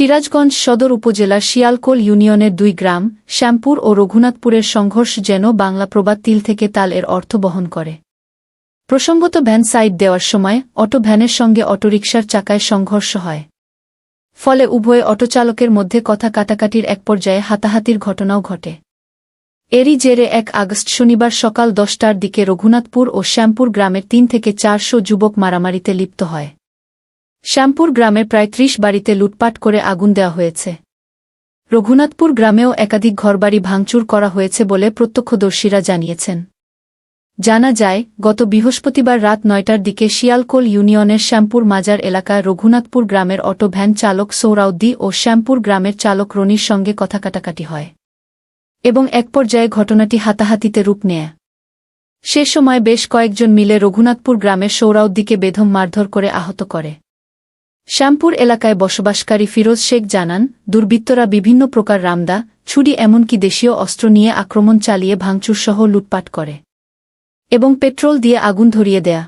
সিরাজগঞ্জ সদর উপজেলার শিয়ালকোল ইউনিয়নের দুই গ্রাম, শ্যামপুর ও রঘুনাথপুরের সংঘর্ষ যেন বাংলা প্রবাদ তিল থেকে তাল এর অর্থ বহন করে। প্রসঙ্গত ভ্যান সাইড দেওয়ার সময় অটো ভ্যানের সঙ্গে অটোরিকশার চাকায় সংঘর্ষ হয়। ফলে উভয় অটোচালকের মধ্যে কথা কাটাকাটির এক পর্যায়ে হাতাহাতির ঘটনাও ঘটে। এরই জেরে এক আগস্ট শনিবার সকাল দশটার দিকে রঘুনাথপুর ও শ্যামপুর গ্রামের তিন থেকে চারশো যুবক মারামারিতে লিপ্ত হয়। শ্যামপুর গ্রামের প্রায় ত্রিশ বাড়িতে লুটপাট করে আগুন দেওয়া হয়েছে। রঘুনাথপুর গ্রামেও একাধিক ঘরবাড়ি ভাঙচুর করা হয়েছে বলে প্রত্যক্ষদর্শীরা জানিয়েছেন। জানা যায়, গত বৃহস্পতিবার রাত নয়টার দিকে শিয়ালকোল ইউনিয়নের শ্যামপুর মাজার এলাকায় রঘুনাথপুর গ্রামের অটো ভ্যান চালক সৌরাউদ্দি ও শ্যামপুর গ্রামের চালক রনির সঙ্গে কথা কাটাকাটি হয় এবং এক পর্যায়ে ঘটনাটি হাতাহাতিতে রূপ নেয়। সে সময় বেশ কয়েকজন মিলে রঘুনাথপুর গ্রামের সৌরাউদ্দিকে বেধম মারধর করে আহত করে। শ্যামপুর এলাকায় বসবাসকারী ফিরোজ শেখ জানান, দুর্বৃত্তরা বিভিন্ন প্রকার রামদা, ছুরি এমনকি দেশীয় অস্ত্র নিয়ে আক্রমণ চালিয়ে ভাঙচুরসহ লুটপাট করে এবং পেট্রোল দিয়ে আগুন ধরিয়ে দেয়া।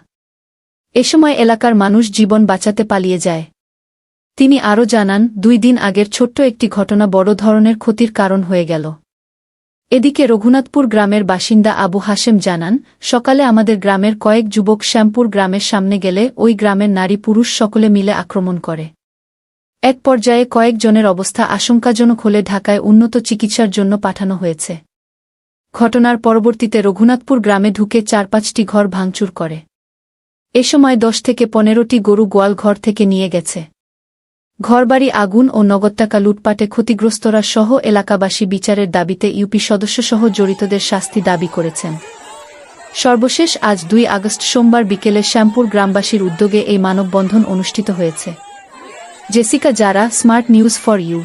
এ সময় এলাকার মানুষ জীবন বাঁচাতে পালিয়ে যায়। তিনি আরও জানান, দুই দিন আগের ছোট্ট একটি ঘটনা বড় ধরনের ক্ষতির কারণ হয়ে গেল। এদিকে রঘুনাথপুর গ্রামের বাসিন্দা আবু হাশেম জানান, সকালে আমাদের গ্রামের কয়েক যুবক শ্যামপুর গ্রামের সামনে গেলে ওই গ্রামের নারী পুরুষ সকলে মিলে আক্রমণ করে। এক পর্যায়ে কয়েকজনের অবস্থা আশঙ্কাজনক হলে ঢাকায় উন্নত চিকিৎসার জন্য পাঠানো হয়েছে। ঘটনার পরবর্তীতে রঘুনাথপুর গ্রামে ঢুকে চার পাঁচটি ঘর ভাঙচুর করে। এ সময় দশ থেকে পনেরোটি গরু গোয়াল ঘর থেকে নিয়ে গেছে। ঘরবাড়ি আগুন ও নগদ টাকা লুটপাটে ক্ষতিগ্রস্তরা সহ এলাকাবাসী বিচারের দাবিতে ইউপি সদস্যসহ জড়িতদের শাস্তি দাবি করেছেন। সর্বশেষ আজ দুই আগস্ট সোমবার বিকেলে শ্যামপুর গ্রামবাসীর উদ্যোগে এই মানববন্ধন অনুষ্ঠিত হয়েছে। Jessica Zara, smart news for you.